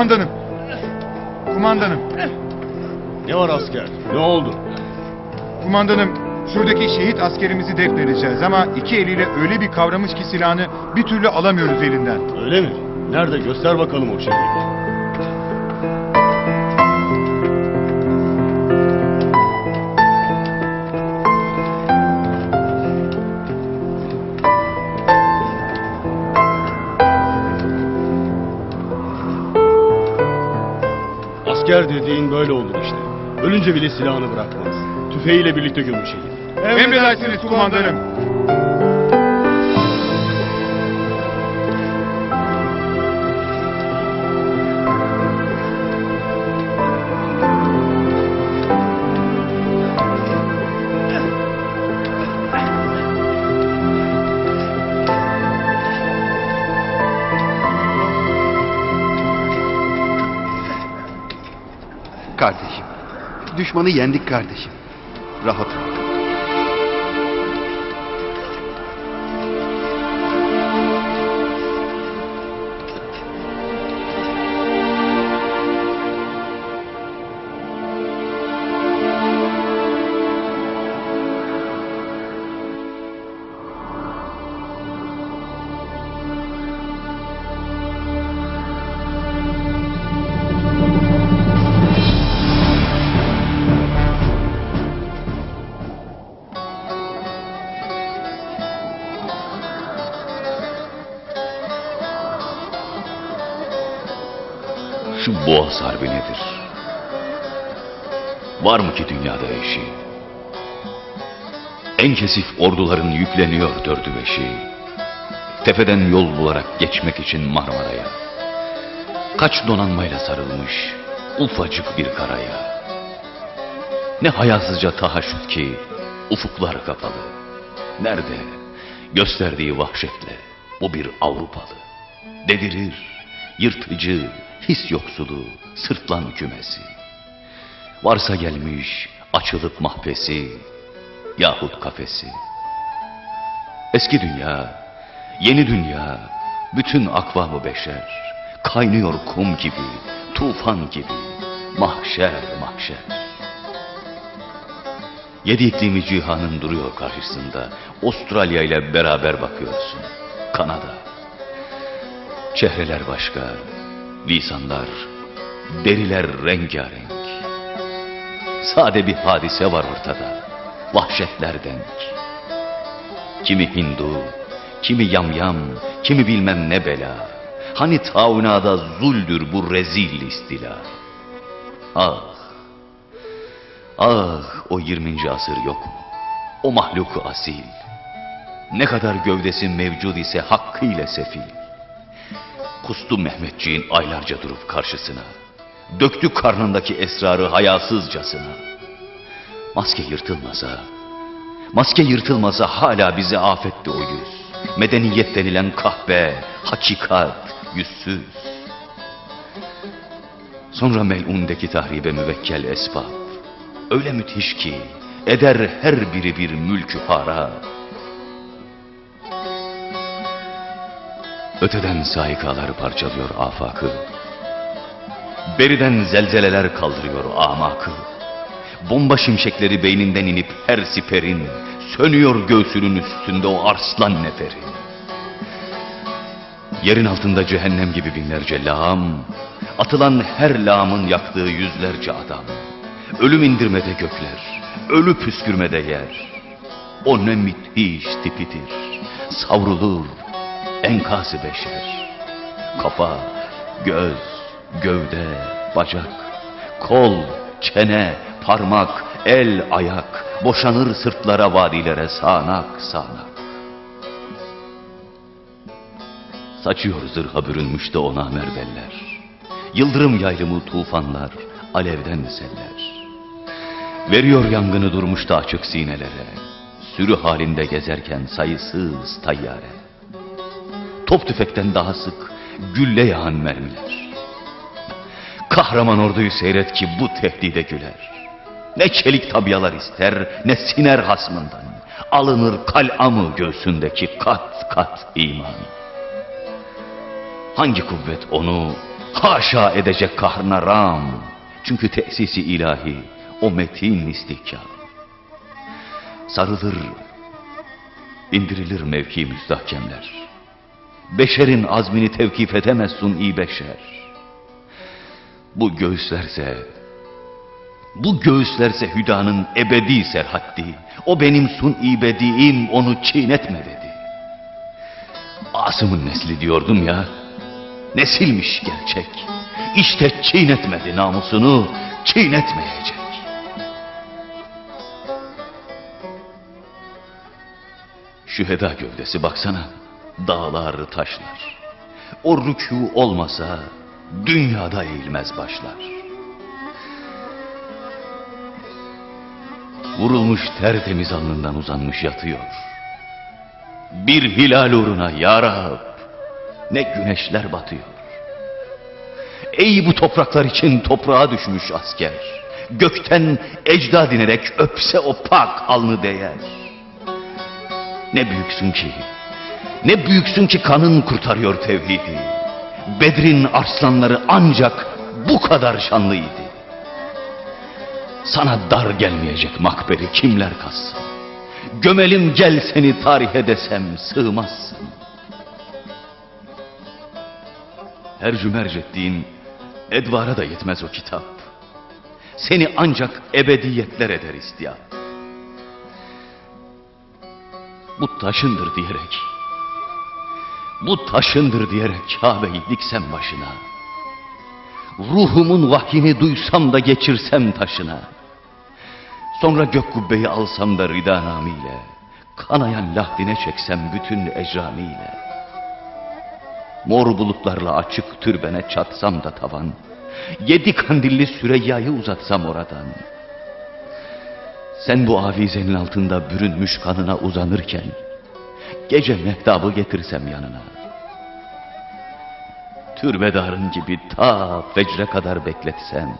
Kumandanım. Kumandanım. Ne var asker? Ne oldu? Kumandanım. Şuradaki şehit askerimizi defnedeceğiz ama iki eliyle öyle bir kavramış ki silahını bir türlü alamıyoruz elinden. Öyle mi? Nerede? Göster bakalım o şeyi. Asker dediğin böyle olur işte. Ölünce bile silahını bırakmaz. Tüfeğiyle birlikte gömür şeyi. Emredersiniz kumandanım. Düşmanı yendik kardeşim. Rahat ol. Şu boğaz harbi nedir? Var mı ki dünyada eşi? En kesif orduların yükleniyor dördü beşi. Tepeden yol bularak geçmek için Marmara'ya. Kaç donanmayla sarılmış ufacık bir karaya. Ne hayasızca tahaşüt ki ufuklar kapalı. Nerede? Gösterdiği vahşetle bu bir Avrupalı. Dedirir, yırtıcı, his yoksulu, sırtlan kümesi. Varsa gelmiş açılıp mahpesi yahut kafesi. Eski dünya, yeni dünya, bütün akvamı beşer. Kaynıyor kum gibi, tufan gibi, mahşer mahşer. Yedi iklimi cihanın duruyor karşısında. Avustralya ile beraber bakıyorsun. Kanada. Çehreler başka, lisanlar, deriler rengarenk. Sade bir hadise var ortada, vahşetler denk. Kimi Hindu, kimi yamyam, kimi bilmem ne bela. Hani taunada zuldür bu rezil istila. Ah, ah o 20. asır yok mu? O mahluku asil. Ne kadar gövdesi mevcud ise hakkıyla sefil. Kustu Mehmetçiğin aylarca durup karşısına. Döktü karnındaki esrarı hayasızcasına. Maske yırtılmasa, maske yırtılmasa hala bize afetti o yüz. Medeniyet denilen kahpe, hakikat, yüzsüz. Sonra melundeki tahribe müvekkel esbab. Öyle müthiş ki eder her biri bir mülkü para. Öteden saikalar parçalıyor afakı. Beriden zelzeleler kaldırıyor amakı. Bomba şimşekleri beyninden inip her siperin, sönüyor göğsünün üstünde o arslan neferi. Yerin altında cehennem gibi binlerce lağım, atılan her lağımın yaktığı yüzlerce adam. Ölüm indirmede gökler, ölü püskürmede yer. O ne müthiş tipidir, savrulur, enkası beşer. Kafa, göz, gövde, bacak, kol, çene, parmak, el, ayak, boşanır sırtlara, vadilere sağanak sağanak. Saçıyor zırha bürünmüş de ona merveller. Yıldırım yaylımı tufanlar, alevden seller. Veriyor yangını durmuş da açık sinelere. Sürü halinde gezerken sayısız tayyare. Top tüfekten daha sık gülle yağan mermiler. Kahraman orduyu seyret ki bu tehdide güler. Ne çelik tabyalar ister ne siner hasmından. Alınır kal'amı göğsündeki kat kat iman. Hangi kuvvet onu Haşa edecek kahrına ram. Çünkü tesisi ilahi o metin istihkam. Sarılır, indirilir mevki müstahkemler. Beşerin azmini tevkif edemez suni beşer. Bu göğüslerse, bu göğüslerse hüdanın ebedi serhaddi. O benim suni bediğim onu çiğnetme dedi. Asım'ın nesli diyordum ya. Nesilmiş gerçek. İşte çiğnetmedi namusunu, çiğnetmeyecek. Şüheda gövdesi baksana. Dağlar, taşlar. O rükû olmasa dünyada eğilmez başlar. Vurulmuş tertemiz alnından uzanmış yatıyor. Bir hilal uğruna ya Rab, ne güneşler batıyor. Ey bu topraklar için toprağa düşmüş asker, gökten ecda dinerek öpse o pak alnı değer. Ne büyüksün ki, ne büyüksün ki kanın kurtarıyor tevhidi. Bedrin arslanları ancak bu kadar şanlıydı. Sana dar gelmeyecek makberi kimler kassın? Gömelim gel seni tarihe desem sığmazsın. Her cümerc ettiğin edvara da yetmez o kitap. Seni ancak ebediyetler eder istiyap. Bu taşındır diyerek, bu taşındır diyerek Kabe'yi diksem başına. Ruhumun vahyini duysam da geçirsem taşına. Sonra gök kubbeyi alsam da rida namiyle, kanayan lahdine çeksem bütün ecramiyle. Mor bulutlarla açık türbene çatsam da tavan, yedi kandilli Süreyya'yı uzatsam oradan. Sen bu avizenin altında bürünmüş kanına uzanırken, gece mehtabı getirsem yanına. Türbedarın gibi ta fecre kadar bekletsem,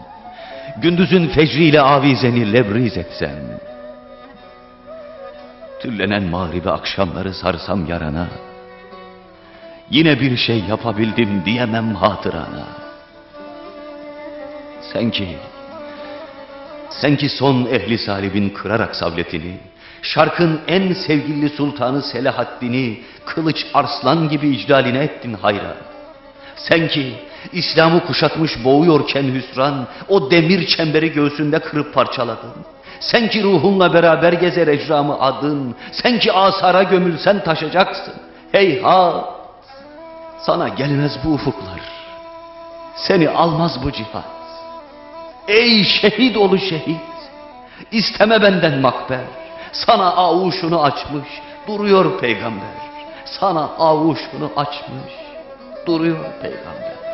gündüzün fecriyle avizeni lebriz etsem, tüllenen mağribi akşamları sarsam yarana, yine bir şey yapabildim diyemem hatırana. Sen ki, sen ki son ehli salibin kırarak savletini, şarkın en sevgili sultanı Selahaddin'i kılıç arslan gibi icraline ettin hayra. Sen ki İslam'ı kuşatmış boğuyorken hüsran, o demir çemberi göğsünde kırıp parçaladın. Sen ki ruhunla beraber gezer ecramı adın, sen ki asara gömülsen taşacaksın. Heyhat! Sana gelmez bu ufuklar, seni almaz bu cihat. Ey şehit olu şehit, isteme benden makber. Sana avuşunu açmış, duruyor peygamber. Sana avuşunu açmış, duruyor peygamber.